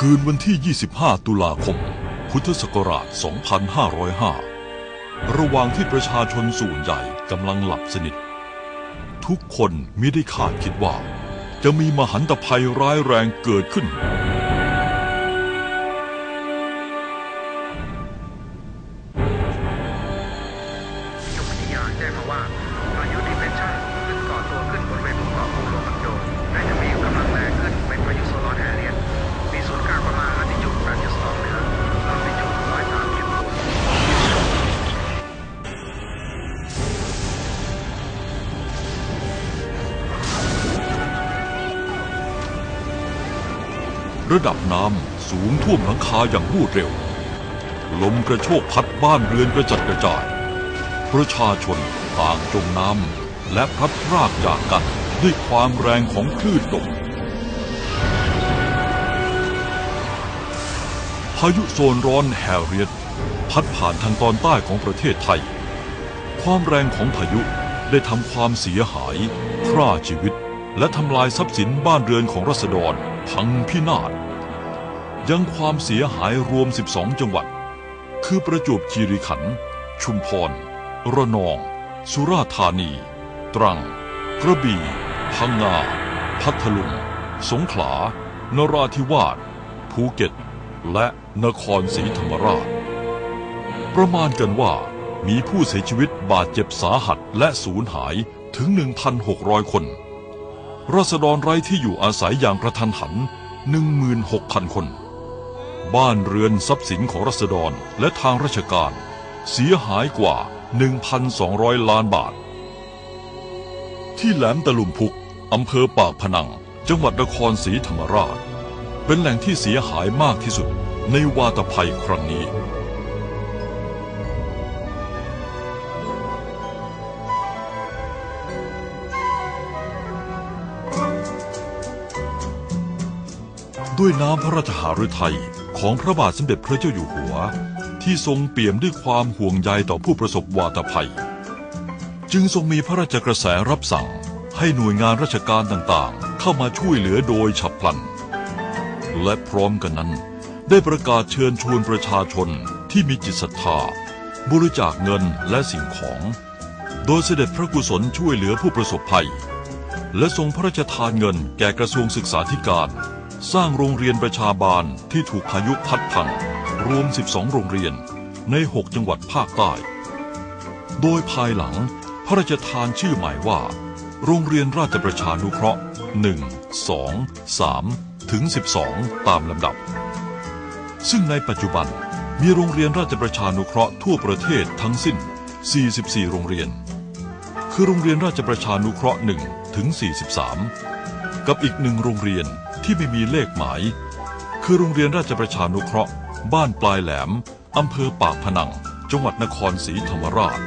คืนวันที่ 25 ตุลาคม พุทธศักราช 2505 ระหว่างที่ประชาชนส่วนใหญ่กำลังหลับสนิท ทุกคนมิได้คาดคิดว่า จะมีมหันตภัยร้ายแรงเกิดขึ้น ระดับน้ำสูงท่วมหลังคาอย่างรวดเร็ว ลมกระโชกพัดบ้านเรือนกระจัดกระจาย ประชาชนต่างจมน้ำและพลัดพรากจากกันด้วยความแรงของคลื่นลมพายุโซนร้อนแฮร์เรียตพัดผ่านทางตอนใต้ของประเทศไทย ความแรงของพายุได้ทำความเสียหาย ฆ่าชีวิต และทำลายทรัพย์สินบ้านเรือนของรัษฎรพังพินาศ ยังความเสียหายรวม 12 จังหวัด คือประจวบคีรีขันธ์ชุมพร ระนอง สุราษฎร์ธานี ตรัง กระบี่ พังงา พัทลุง สงขลา นราธิวาส ภูเก็ต และนครศรีธรรมราช ประมาณกันว่ามีผู้เสียชีวิตบาดเจ็บสาหัสและสูญหายถึง 1,600 คนรัษฎรไร้ที่อยู่อาศัยอย่างกระทันหัน 16,000 คน บ้านเรือนทรัพย์สินของรัษฎรและทางราชการ เสียหายกว่า 1,200 ล้านบาท ที่แหลมตะลุมพุกอำเภอปากพนัง จังหวัดนครศรีธรรมราช เป็นแหล่งที่เสียหายมากที่สุดในวาตภัยครั้งนี้ด้วยน้ำพระราชหฤทัย ของพระบาทสมเด็จพระเจ้าอยู่หัว ที่ทรงเปี่ยมด้วยความห่วงใยต่อผู้ประสบวาตภัย จึงทรงมีพระราชกระแสรับสั่งให้หน่วยงานราชการต่างๆ เข้ามาช่วยเหลือโดยฉับพลัน และพร้อมกันนั้น ได้ประกาศเชิญชวนประชาชนที่มีจิตศรัทธาบริจาคเงินและสิ่งของ โดยเสด็จพระกุศลช่วยเหลือผู้ประสบภัย และทรงพระราชทานเงินแก่กระทรวงศึกษาธิการ สร้างโรงเรียนประชาบาลที่ถูกพายุพัดพัง รวม 12 โรงเรียนใน 6 จังหวัดภาคใต้ โดยภายหลังพระราชทานชื่อใหม่ว่า โรงเรียนราชประชานุเคราะห์ 1 2 3 ถึง 12 ตามลำดับ ซึ่งในปัจจุบันมีโรงเรียนราชประชานุเคราะห์ทั่วประเทศทั้งสิ้น 44 โรงเรียน คือโรงเรียนราชประชานุเคราะห์1ถึง 43 กับอีกหนึ่งโรงเรียน ที่ไม่มีเลขหมาย คือโรงเรียนราชประชานุเคราะห์ บ้านปลายแหลม อำเภอปากพนัง จังหวัดนครศรีธรรมราช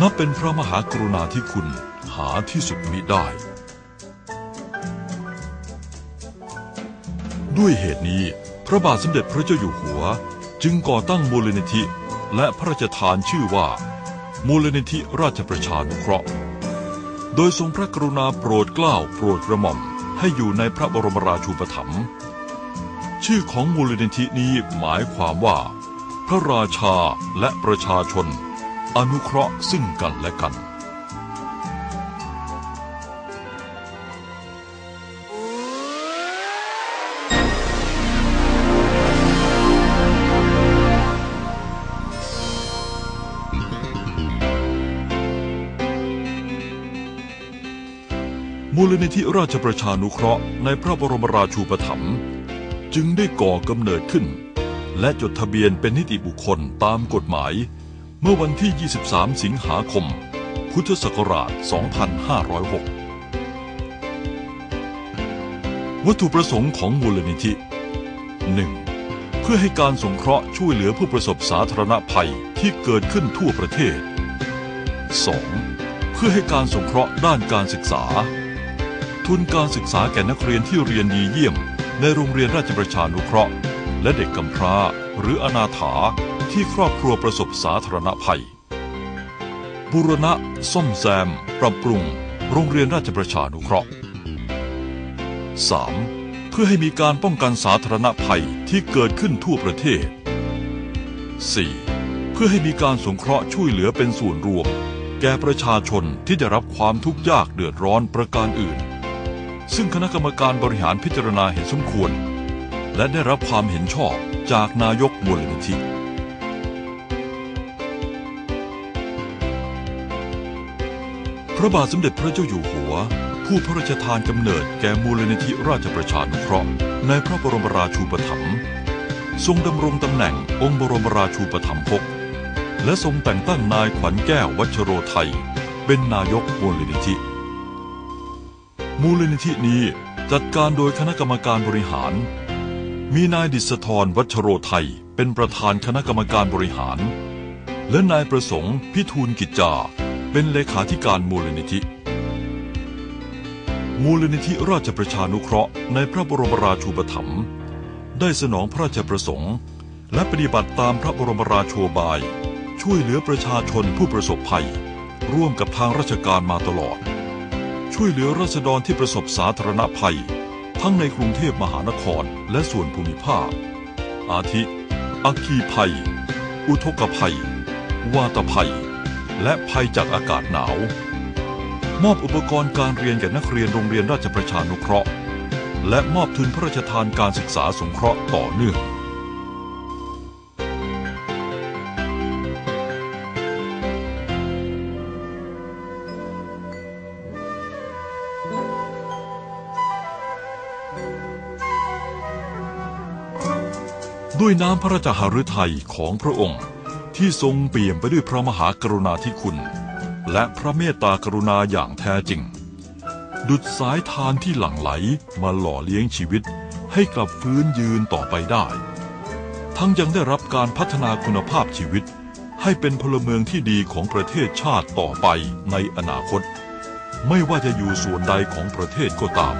นับเป็นพระมหากรุณาธิคุณหาที่สุดมิได้ ด้วยเหตุนี้ พระบาทสมเด็จพระเจ้าอยู่หัว จึงก่อตั้งมูลนิธิ และพระราชทานชื่อว่า มูลนิธิราชประชานุเคราะห์ โดยทรงพระกรุณาโปรดเกล้าโปรดกระหม่อม ให้อยู่ในพระบรมราชูปถัมภ์ชื่อของมูลนิธินี้หมายความว่า พระราชาและประชาชน อนุเคราะห์ซึ่งกันและกัน ลนิธิราชประชานุเคราะห์ในพระบรมราชูปถัมภ์จึงได้ก่อกำเนิดขึ้น และจดทะเบียนเป็นนิติบุคคลตามกฎหมาย เมื่อวันที่ 23 สิงหาคม พุทธศักราช 2506 วัตถุประสงค์ของมูลนิธิ 1. เพื่อให้การสงเคราะห์ช่วยเหลือผู้ประสบสาธารณภัยที่เกิดขึ้นทั่วประเทศ 2. เพื่อให้การสงเคราะห์ด้านการศึกษา ทุนการศึกษาแก่นักเรียนที่เรียนดีเยี่ยม ในโรงเรียนราชประชานุเคราะห์ และเด็กกำพร้า หรืออนาถาที่ครอบครัวประสบสาธารณภัย บูรณะ ซ่อมแซม ปรับปรุง โรงเรียนราชประชานุเคราะห์ 3. เพื่อให้มีการป้องกันสาธารณภัยที่เกิดขึ้นทั่วประเทศ 4. เพื่อให้มีการสงเคราะห์ช่วยเหลือเป็นส่วนรวม แก่ประชาชนที่ได้รับความทุกข์ยากเดือดร้อนประการอื่น ซึ่งคณะกรรมการบริหารพิจารณาเห็นสมควร และได้รับความเห็นชอบจากนายกมูลนิธิพระบาทสมเด็จพระเจ้าอยู่หัว ผู้พระราชทานกำเนิดแก่มูลนิธิราชประชานุเคราะห์ในพระบรมราชูปถัมภ์ทรงดำรงตำแหน่งองค์บรมราชูปถัมภกและทรงแต่งตั้งนายขวัญแก้ววัชโรไทย เป็นนายกมูลนิธิ มูลนิธินี้จัดการโดยคณะกรรมการบริหาร มีนายดิษฐรวัชโรไทย เป็นประธานคณะกรรมการบริหาร และนายประสงค์พิทูลกิจจา เป็นเลขาธิการมูลนิธิ มูลนิธิราชประชานุเคราะห์ในพระบรมราชูปถัมภ์ได้สนองพระราชประสงค์ และปฏิบัติตามพระบรมราโชบาย ช่วยเหลือประชาชนผู้ประสบภัย ร่วมกับทางราชการมาตลอด ช่วยเหลือราษฎรที่ประสบสาธารณภัย ทั้งในกรุงเทพมหานครและส่วนภูมิภาค อาทิ อัคคีภัย อุทกภัย วาตภัย และภัยจากอากาศหนาว มอบอุปกรณ์การเรียนแก่นักเรียนโรงเรียนราชประชานุเคราะห์ และมอบทุนพระราชทานการศึกษาสงเคราะห์ต่อเนื่อง ด้วยน้ำพระราชหฤทัยของพระองค์ ที่ทรงเปี่ยมไปด้วยพระมหากรุณาธิคุณ และพระเมตตากรุณาอย่างแท้จริง ดุดสายทานที่หลั่งไหลมาหล่อเลี้ยงชีวิตให้กลับฟื้นยืนต่อไปได้ ทั้งยังได้รับการพัฒนาคุณภาพชีวิต ให้เป็นพลเมืองที่ดีของประเทศชาติต่อไปในอนาคต ไม่ว่าจะอยู่ส่วนใดของประเทศก็ตาม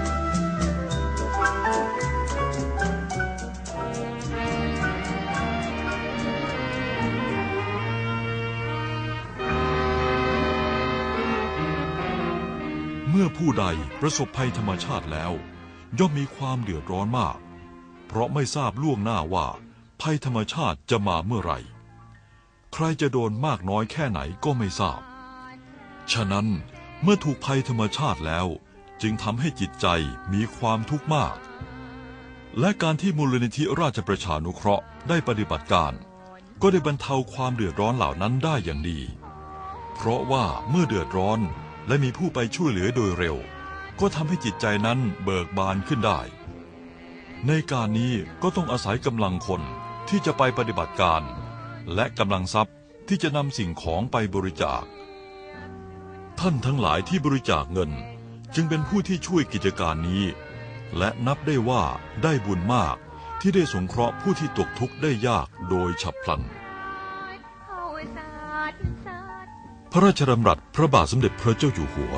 เมื่อผู้ใดประสบภัยธรรมชาติแล้ว ย่อมมีความเดือดร้อนมาก เพราะไม่ทราบล่วงหน้าว่า ภัยธรรมชาติจะมาเมื่อไหร่ ใครจะโดนมากน้อยแค่ไหนก็ไม่ทราบ ฉะนั้นเมื่อถูกภัยธรรมชาติแล้ว จึงทำให้จิตใจมีความทุกข์มาก และการที่มูลนิธิราชประชานุเคราะห์ได้ปฏิบัติการ ก็ได้บรรเทาความเดือดร้อนเหล่านั้นได้อย่างดี เพราะว่าเมื่อเดือดร้อน และมีผู้ไปช่วยเหลือโดยเร็ว ก็ทำให้จิตใจนั้นเบิกบานขึ้นได้ ในการนี้ก็ต้องอาศัยกำลังคนที่จะไปปฏิบัติการ และกำลังทรัพย์ที่จะนำสิ่งของไปบริจาค ท่านทั้งหลายที่บริจาคเงิน จึงเป็นผู้ที่ช่วยกิจการนี้ และนับได้ว่าได้บุญมากที่ได้สงเคราะห์ผู้ที่ตกทุกข์ได้ยากโดยฉับพลัน พระราชดำรัสพระบาทสมเด็จพระเจ้าอยู่หัว